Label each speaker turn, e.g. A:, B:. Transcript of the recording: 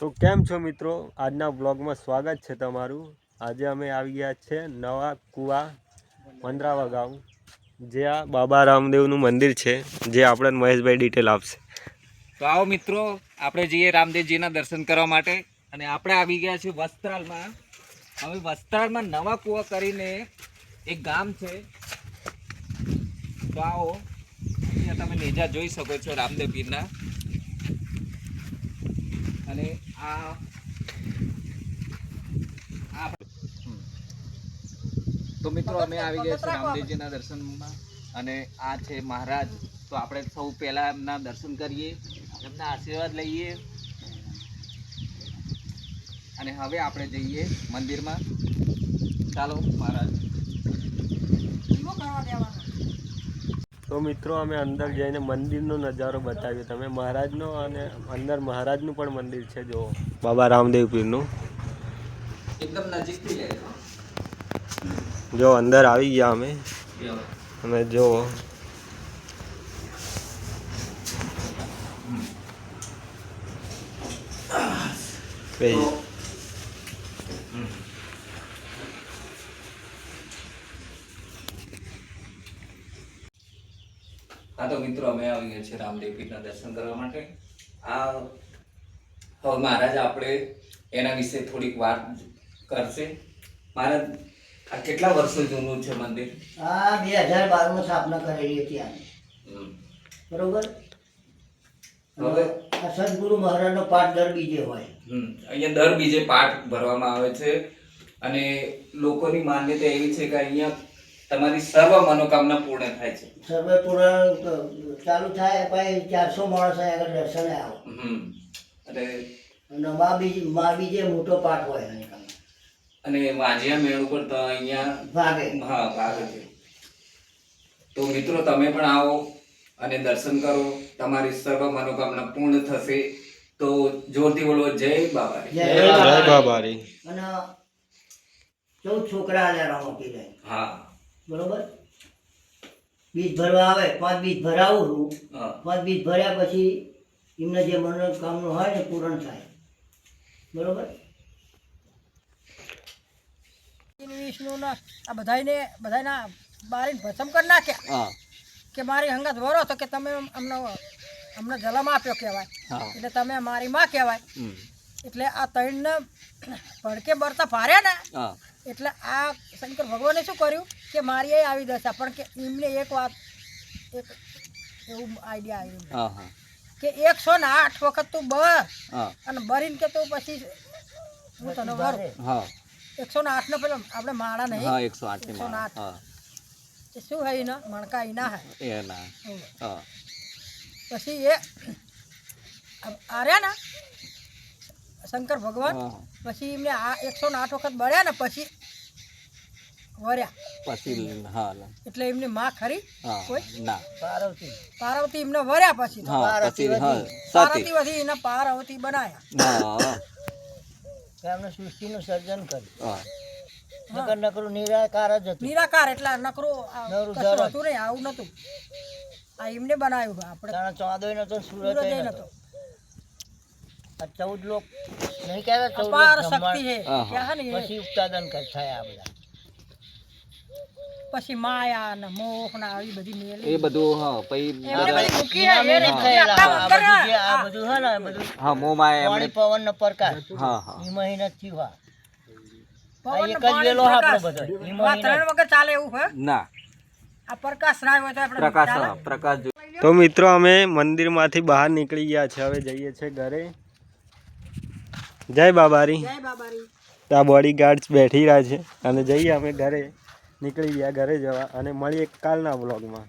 A: તો કેમ છો મિત્રો? આજના બ્લોગમાં સ્વાગત છે તમારું. આજે અમે આવી ગયા છે નવા કુવા મંદરાવા ગામ જે આ બાબા રામદેવનું મંદિર છે, જે આપણને મહેશભાઈ ડિટેલ આપશે.
B: તો આવો મિત્રો, આપણે જઈએ રામદેવજીના દર્શન કરવા માટે. અને આપણે આવી ગયા છીએ વસ્ત્રાલમાં. હવે વસ્ત્રાલમાં નવા કૂવા કરીને એક ગામ છે. તો આવો, અહીંયા તમે નેજા જોઈ શકો છો રામદેવ પીરના. અને આ તો મિત્રો અમે આવી ગયા છીએ રામદેવજીના દર્શનમાં અને આ છે મહારાજ. તો આપણે સૌ પહેલા એમના દર્શન કરીએ એમના આશીર્વાદ લઈએ. અને હવે આપણે જઈએ મંદિરમાં. ચાલો મહારાજ.
A: તો મિત્રો અમે અંદર જઈને મંદિરનો નજારો બતાવ્યો. તમે મહારાજનો અને અંદર મહારાજનું પણ મંદિર છે જો બાબા રામદેવ પીરનું.
B: એકદમ નજીકથી
A: જો અંદર આવી ગયા અમે. અને જો. પેજ
B: હા તો મિત્રો અમે આવી ગયા છીએ રામદેવ પીઠના દર્શન કરવા માટે. આ હવે મહારાજ આપણે એના વિશે થોડીક વાત કરશે. મહારાજ આ કેટલા વર્ષો જૂનું છે મંદિર?
C: આ બે હજાર બારમાં સ્થાપના કરેલી હતી આની. બરોબર?
B: હવે?
C: આ સદગુરુ મહારાજનો પાઠ દર બીજે હોય.
B: અહીંયા દર બીજે પાઠ ભરવામાં આવે છે. અને લોકોની માન્યતા એવી છે કે અહીંયા તમારી સર્વ મનોકામના પૂર્ણ થાય છે.
C: સર્વ પૂર્ણ ચાલુ થાય પછી ચારસો માણસ આગળ દર્શને આવો. એટલે મા બીજ મા બીજે મોટો પાઠ હોય
B: અને વાંજિયા મેળ ઉપર તો અહીંયા
C: ભાગે.
B: હા ભાગે છે. તો મિત્રો તમે પણ આવો અને દર્શન કરો. તમારી સર્વ મનોકામના પૂર્ણ થશે. તો જોરથી બોલો જય બાબા
C: જય
A: જય
C: બાબા.
A: બાબારી.
C: અને ચૌદ છોકરા રામોકી જાય
B: હા.
C: બરોબર? બીજ ભરવા આવે પાંચ બીજ ભરાવું
B: હું.
C: પાંચ બીજ ભર્યા પછી એમને જે મનોકામનું હોય ને પૂરણ થાય. બરોબર?
D: વિષ્ણુના આ બધાને બધાના બારીને ભસમ કરી નાખ્યા. કે મારી હંગાત વરો તો કે તમે અમને અમને જલમ આપ્યો કહેવાય. એટલે તમે મારી માં કહેવાય. એટલે આ ત્રણને ભડકે બરતા ફાર્યા ને એટલે આ શંકર ભગવાને શું કર્યું કે મારી આવી દશા પણ કે એમને એક વાત એક એવું આઈડિયા આવ્યું
B: હા હા.
D: કે એકસો ને આઠ વખત તું બર અને બરીને કે તું પછી હું તને વરું. એકસો ને આઠ નો પેલો આપણે માળા નહીં.
B: એકસો આઠ
D: એકસો ને આઠ. એ શું હૈ ને મણકા એના હે.
B: ના હા.
D: પછી એ આર્યા ને શંકર ભગવાન. પછી એમને આ એકસો ને આઠ વખત બળ્યા ને પછી વર્યા.
B: પછી હા
D: એટલે એમની માં ખરી કોઈ?
B: ના.
C: પાર્વતી.
D: પાર્વતી એમને વર્યા પછી. તો.
B: હા પછી સતી
D: પાર્વતી એને બનાયા.
C: એમને સૃષ્ટિનું સર્જન કર્યું. નકર નકરું નિરાકાર જ હતું.
D: નિરાકાર એટલે નકરું કશું હતું નહીં આવું નતું આ એમને બનાવ્યું આપણે
C: ચોદોય નતો સુરત
D: સૂરજ
C: નતો ચૌદ લોક નહીં કહેતા ચૌદ
D: અપાર શક્તિ છે.
B: હા, હા.
D: હે ને
C: પછી ઉત્પાદન થાય આ બધા.
D: પછી માયા ને મોહ ને આવી બધી મેલ.
B: એ બધું હા પછી
D: હે, એ
C: આ બધું આ- બધું ને બધું
B: હા મોમાં
C: માયા
B: એમણે
C: પવન નો પ્રકાર.
B: હા હા.
C: ઈ મહિને થી
D: પવન
C: એક જ વેલો આપણો બધો.
D: ત્રણ વખત ચાલે એવું હે?
B: ના.
D: આ પ્રકાશ રાય હોય તો આપણે
B: પ્રકાશ પ્રકાશ
A: તો મિત્રો અમે મંદિરમાંથી બહાર નીકળી ગયા છે. હવે જઈએ છીએ ઘરે.
D: જય બાબારી.
A: આ બોડી ગાર્ડ્સ બેઠી રહ્યા છે. અને જઈએ અમે ઘરે. નીકળી ગયા ઘરે જવા. અને મળીએ કાલના બ્લોગમાં